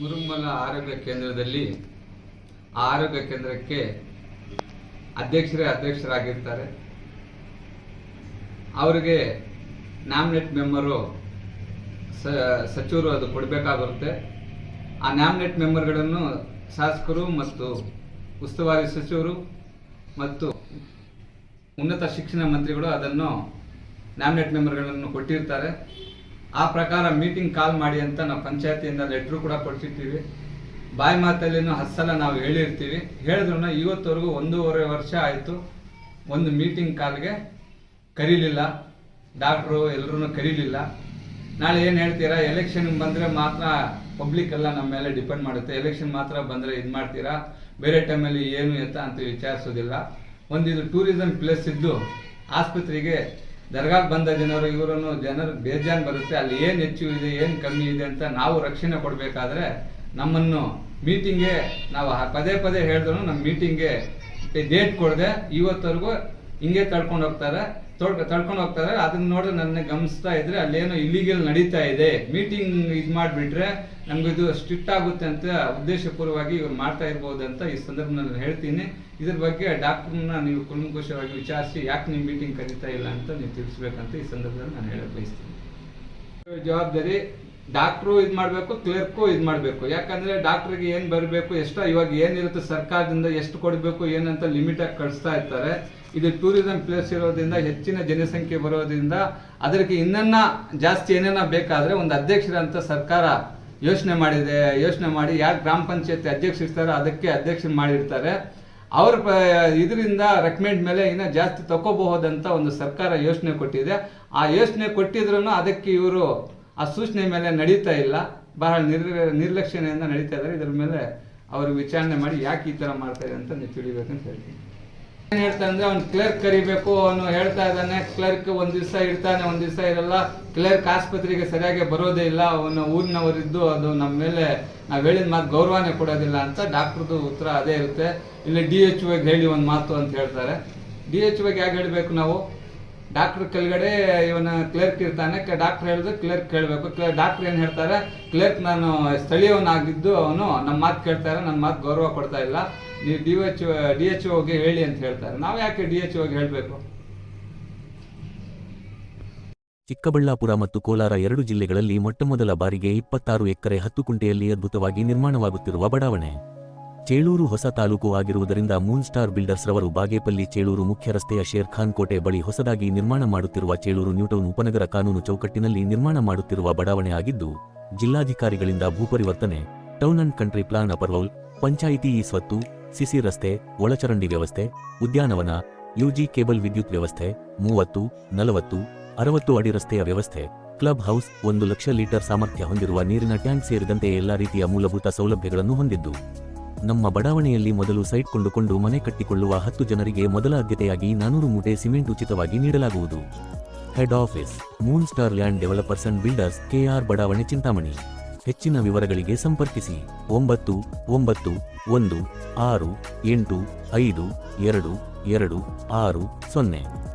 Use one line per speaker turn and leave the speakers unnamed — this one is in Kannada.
ಮುರುಮಲ ಆರೋಗ್ಯ ಕೇಂದ್ರದಲ್ಲಿ ಆರೋಗ್ಯ ಕೇಂದ್ರಕ್ಕೆ ಅಧ್ಯಕ್ಷರೇ ಅಧ್ಯಕ್ಷರಾಗಿರ್ತಾರೆ. ಅವರಿಗೆ ನ್ಯಾಮ್ನೆಟ್ ಮೆಂಬರು ಸಚಿವರು ಅದು ಕೊಡಬೇಕಾಗುತ್ತೆ. ಆ ನ್ಯಾಮ್ನೆಟ್ ಮೆಂಬರ್ಗಳನ್ನು ಶಾಸಕರು ಮತ್ತು ಉಸ್ತುವಾರಿ ಸಚಿವರು ಮತ್ತು ಉನ್ನತ ಶಿಕ್ಷಣ ಮಂತ್ರಿಗಳು ಅದನ್ನು ನ್ಯಾಮ್ನೆಟ್ ಮೆಂಬರ್ಗಳನ್ನು ಕೊಟ್ಟಿರ್ತಾರೆ. ಆ ಪ್ರಕಾರ ಮೀಟಿಂಗ್ ಕಾಲ್ ಮಾಡಿ ಅಂತ ನಾವು ಪಂಚಾಯತಿಯಿಂದ ಲೆಟ್ರು ಕೂಡ ಕೊಡ್ತಿರ್ತೀವಿ. ಬಾಯಿ ಮಾತಲ್ಲಿನೂ ಹತ್ತು ಸಲ ನಾವು ಹೇಳಿರ್ತೀವಿ. ಹೇಳಿದ್ರು ಇವತ್ತವರೆಗೂ ಒಂದೂವರೆ ವರ್ಷ ಆಯಿತು. ಒಂದು ಮೀಟಿಂಗ್ ಕಾಲ್ಗೆ ಕರೀಲಿಲ್ಲ. ಡಾಕ್ಟ್ರು ಎಲ್ಲರೂ ಕರೀಲಿಲ್ಲ. ನಾಳೆ ಏನು ಹೇಳ್ತೀರಾ? ಎಲೆಕ್ಷನ್ ಬಂದರೆ ಮಾತ್ರ ಪಬ್ಲಿಕ್ ಎಲ್ಲ ನಮ್ಮ ಮೇಲೆ ಡಿಪೆಂಡ್ ಮಾಡುತ್ತೆ. ಎಲೆಕ್ಷನ್ ಮಾತ್ರ ಬಂದರೆ ಇದು ಮಾಡ್ತೀರಾ? ಬೇರೆ ಟೈಮಲ್ಲಿ ಏನು ಎತ್ತ ಅಂತ ವಿಚಾರಿಸೋದಿಲ್ಲ. ಒಂದಿದು ಟೂರಿಸಂ ಪ್ಲೇಸ್ ಇದ್ದು ಆಸ್ಪತ್ರೆಗೆ ದರ್ಗಾಗ್ ಬಂದ ಜನರು ಇವರನ್ನು ಜನರು ಬೇಜಾನ್ ಬರುತ್ತೆ. ಅಲ್ಲಿ ಏನು ಹೆಚ್ಚು ಇದೆ, ಏನು ಕಮ್ಮಿ ಇದೆ ಅಂತ ನಾವು ರಕ್ಷಣೆ ಕೊಡಬೇಕಾದ್ರೆ ನಮ್ಮನ್ನು ಮೀಟಿಂಗ್ಗೆ ನಾವು ಪದೇ ಪದೇ ಹೇಳಿದ್ರು ನಮ್ಮ ಮೀಟಿಂಗ್ಗೆ ಡೇಟ್ ಕೊಡದೆ ಇವತ್ತವರೆಗೂ ಹಿಂಗೆ ತಳ್ಕೊಂಡು ಹೋಗ್ತಾರೆ. ತೊಳ್ ತಳ್ಕೊಂಡು ಹೋಗ್ತಾರೆ ಅದನ್ನ ನೋಡಿ ನನ್ನ ಗಮನಿಸ್ತಾ ಇದ್ರೆ ಅಲ್ಲೇನೋ ಇಲ್ಲಿಗಲ್ ನಡೀತಾ ಇದೆ. ಮೀಟಿಂಗ್ ಇದು ಮಾಡಿಬಿಟ್ರೆ ನಮ್ಗೆ ಇದು ಸ್ಟ್ರಿಕ್ಟ್ ಆಗುತ್ತೆ ಅಂತ ಉದ್ದೇಶಪೂರ್ವವಾಗಿ ಇವ್ರು ಮಾಡ್ತಾ ಇರ್ಬೋದು ಅಂತ ಈ ಸಂದರ್ಭದಲ್ಲಿ ಹೇಳ್ತೀನಿ. ಇದ್ರ ಬಗ್ಗೆ ಡಾಕ್ಟರ್ನ ನೀವು ಕುಲಂಕುಷವಾಗಿ ವಿಚಾರಿಸಿ ಯಾಕೆ ನಿಮ್ಮ ಮೀಟಿಂಗ್ ಕರೀತಾ ಇಲ್ಲ ಅಂತ ನೀವು ತಿಳಿಸ್ಬೇಕಂತ ಈ ಸಂದರ್ಭದಲ್ಲಿ ನಾನು ಹೇಳಕ್ ಬಯಸ್ತೀನಿ. ಜವಾಬ್ದಾರಿ ಡಾಕ್ಟ್ರು ಇದು ಮಾಡಬೇಕು ಕ್ಲರ್ಕು ಇದು ಮಾಡಬೇಕು. ಯಾಕಂದ್ರೆ ಡಾಕ್ಟ್ರಿಗೆ ಏನು ಬರಬೇಕು, ಎಷ್ಟು ಇವಾಗ ಏನಿರುತ್ತೆ, ಸರ್ಕಾರದಿಂದ ಎಷ್ಟು ಕೊಡಬೇಕು, ಏನಂತ ಲಿಮಿಟಾಗಿ ಕಳಿಸ್ತಾ ಇರ್ತಾರೆ. ಇದು ಟೂರಿಸಂ ಪ್ಲೇಸ್ ಇರೋದ್ರಿಂದ ಹೆಚ್ಚಿನ ಜನಸಂಖ್ಯೆ ಬರೋದ್ರಿಂದ ಅದಕ್ಕೆ ಇನ್ನನ್ನ ಜಾಸ್ತಿ ಏನೇನ ಬೇಕಾದರೆ ಒಂದು ಅಧ್ಯಕ್ಷರಂತ ಸರ್ಕಾರ ಯೋಚನೆ ಮಾಡಿದೆ. ಯೋಚನೆ ಮಾಡಿ ಯಾರು ಗ್ರಾಮ ಪಂಚಾಯತಿ ಅಧ್ಯಕ್ಷ ಇರ್ತಾರೋ ಅದಕ್ಕೆ ಅಧ್ಯಕ್ಷ ಮಾಡಿರ್ತಾರೆ. ಅವ್ರ ಇದರಿಂದ ರೆಕಮೆಂಡ್ ಮೇಲೆ ಇನ್ನೂ ಜಾಸ್ತಿ ತಗೋಬಹುದಂತ ಒಂದು ಸರ್ಕಾರ ಯೋಚನೆ ಕೊಟ್ಟಿದೆ. ಆ ಯೋಚನೆ ಕೊಟ್ಟಿದ್ರು ಅದಕ್ಕೆ ಇವರು ಆ ಸೂಚನೆ ಮೇಲೆ ನಡೀತಾ ಇಲ್ಲ. ಬಹಳ ನಿರ್ ನಿರ್ಲಕ್ಷಣೆಯಿಂದ ನಡೀತಾ ಇದ್ದಾರೆ. ಇದ್ರ ಮೇಲೆ ಅವ್ರಿಗೆ ವಿಚಾರಣೆ ಮಾಡಿ ಯಾಕೆ ಈ ಥರ ಮಾಡ್ತಾ ಇದೆ ಅಂತ ನೀವು ತಿಳಿಬೇಕಂತ ಹೇಳ್ತೀನಿ. ಏನು ಹೇಳ್ತಾ ಅಂದ್ರೆ ಅವ್ನು ಕ್ಲರ್ಕ್ ಕರಿಬೇಕು. ಅವನು ಹೇಳ್ತಾ ಇದ್ದಾನೆ ಕ್ಲರ್ಕ್ ಒಂದು ದಿವಸ ಇರ್ತಾನೆ, ಒಂದು ದಿವಸ ಇರಲ್ಲ. ಕ್ಲರ್ಕ್ ಆಸ್ಪತ್ರೆಗೆ ಸರಿಯಾಗಿ ಬರೋದೇ ಇಲ್ಲ. ಅವನ ಊರಿನವರಿದ್ದು ಅದು ನಮ್ಮ ಮೇಲೆ ನಾವು ಹೇಳಿದ ಮಾತು ಗೌರವನೇ ಕೊಡೋದಿಲ್ಲ ಅಂತ ಡಾಕ್ಟ್ರದ್ದು ಉತ್ತರ ಅದೇ ಇರುತ್ತೆ. ಇಲ್ಲಿ ಡಿ ಎಚ್ ಹೇಳಿ ಒಂದು ಮಾತು ಅಂತ ಹೇಳ್ತಾರೆ. ಡಿ ಎಚ್ ಯಾಕೆ ಹೇಳಬೇಕು ನಾವು? ಡಾಕ್ಟರ್ ಕೆಳಗಡೆ ಇವನ ಕ್ಲರ್ಕ್ ಇರ್ತಾನೆ. ಡಾಕ್ಟರ್ ಹೇಳಿದ್ರೆ ಕ್ಲರ್ಕ್ ಕೇಳಬೇಕು. ಡಾಕ್ಟರ್ ಏನು ಹೇಳ್ತಾರೆ? ಕ್ಲರ್ಕ್ ನಾನು ಸ್ಥಳೀಯವನಾಗಿದ್ದು ಅವನು ನಮ್ಮ ಮಾತು ಕೇಳ್ತಾರೆ ನನ್ನ ಮಾತು ಗೌರವ ಕೊಡ್ತಾ ಇಲ್ಲ. ನೀವು ಡಿ ಎಚ್ ಡಿ ಎಚ್ ಓಗೆ ಹೇಳಿ ಅಂತ ಹೇಳ್ತಾರೆ. ನಾವು ಯಾಕೆ ಡಿ ಎಚ್ ಓಗೆ ಹೇಳಬೇಕು?
ಚಿಕ್ಕಬಳ್ಳಾಪುರ ಮತ್ತು ಕೋಲಾರ ಎರಡು ಜಿಲ್ಲೆಗಳಲ್ಲಿ ಮೊಟ್ಟಮೊದಲ ಬಾರಿಗೆ ಇಪ್ಪತ್ತಾರು ಎಕರೆ ಹತ್ತು ಕುಂಟೆಯಲ್ಲಿ ಅದ್ಭುತವಾಗಿ ನಿರ್ಮಾಣವಾಗುತ್ತಿರುವ ಬಡಾವಣೆ. ಚೇಳೂರು ಹೊಸ ತಾಲೂಕು ಆಗಿರುವುದರಿಂದ ಮೂನ್ ಸ್ಟಾರ್ ಬಿಲ್ಡರ್ಸ್ ರವರು ಬಾಗೇಪಲ್ಲಿ ಚೇಳೂರು ಮುಖ್ಯ ರಸ್ತೆಯ ಶೇರ್ಖಾನ್ ಕೋಟೆ ಬಳಿ ಹೊಸದಾಗಿ ನಿರ್ಮಾಣ ಮಾಡುತ್ತಿರುವ ಚೇಳೂರು ನ್ಯೂಟೌನ್ ಉಪನಗರ ಕಾನೂನು ಚೌಕಟ್ಟಿನಲ್ಲಿ ನಿರ್ಮಾಣ ಮಾಡುತ್ತಿರುವ ಬಡಾವಣೆ ಆಗಿದ್ದು, ಜಿಲ್ಲಾಧಿಕಾರಿಗಳಿಂದ ಭೂಪರಿವರ್ತನೆ, town and country plan approval panchayat E Swathu, CC ರಸ್ತೆ, ಒಳಚರಂಡಿ ವ್ಯವಸ್ಥೆ, ಉದ್ಯಾನವನ, ಯುಜಿ ಕೇಬಲ್ ವಿದ್ಯುತ್ ವ್ಯವಸ್ಥೆ, ಮೂವತ್ತು, ನಲವತ್ತು, ಅರವತ್ತು ಅಡಿ ರಸ್ತೆಯ ವ್ಯವಸ್ಥೆ, ಕ್ಲಬ್ ಹೌಸ್, ಒಂದು ಲಕ್ಷ ಲೀಟರ್ ಸಾಮರ್ಥ್ಯ ಹೊಂದಿರುವ ನೀರಿನ ಟ್ಯಾಂಕ್ ಸೇರಿದಂತೆ ಎಲ್ಲಾ ರೀತಿಯ ಮೂಲಭೂತ ಸೌಲಭ್ಯಗಳನ್ನು ಹೊಂದಿದ್ದು ನಮ್ಮ ಬಡಾವಣೆಯಲ್ಲಿ ಮೊದಲು ಸೈಟ್ ಕೊಂಡುಕೊಂಡು ಮನೆ ಕಟ್ಟಿಕೊಳ್ಳುವ ಹತ್ತು ಜನರಿಗೆ ಮೊದಲ ಆದ್ಯತೆಯಾಗಿ ನಾನೂರು ಮೂಟೆ ಸಿಮೆಂಟ್ ಉಚಿತವಾಗಿ ನೀಡಲಾಗುವುದು. Head office Moon Star Land Developers and Builders KR ಬಡಾವಣೆ ಚಿಂತಾಮಣಿ. ಹೆಚ್ಚಿನ ವಿವರಗಳಿಗೆ ಸಂಪರ್ಕಿಸಿ. ಒಂಬತ್ತು ಒಂಬತ್ತು, ಒಂದು, ಆರು, ಎಂಟು, ಐದು, ಎರಡು ಎರಡು, ಆರು, ಸೊನ್ನೆ.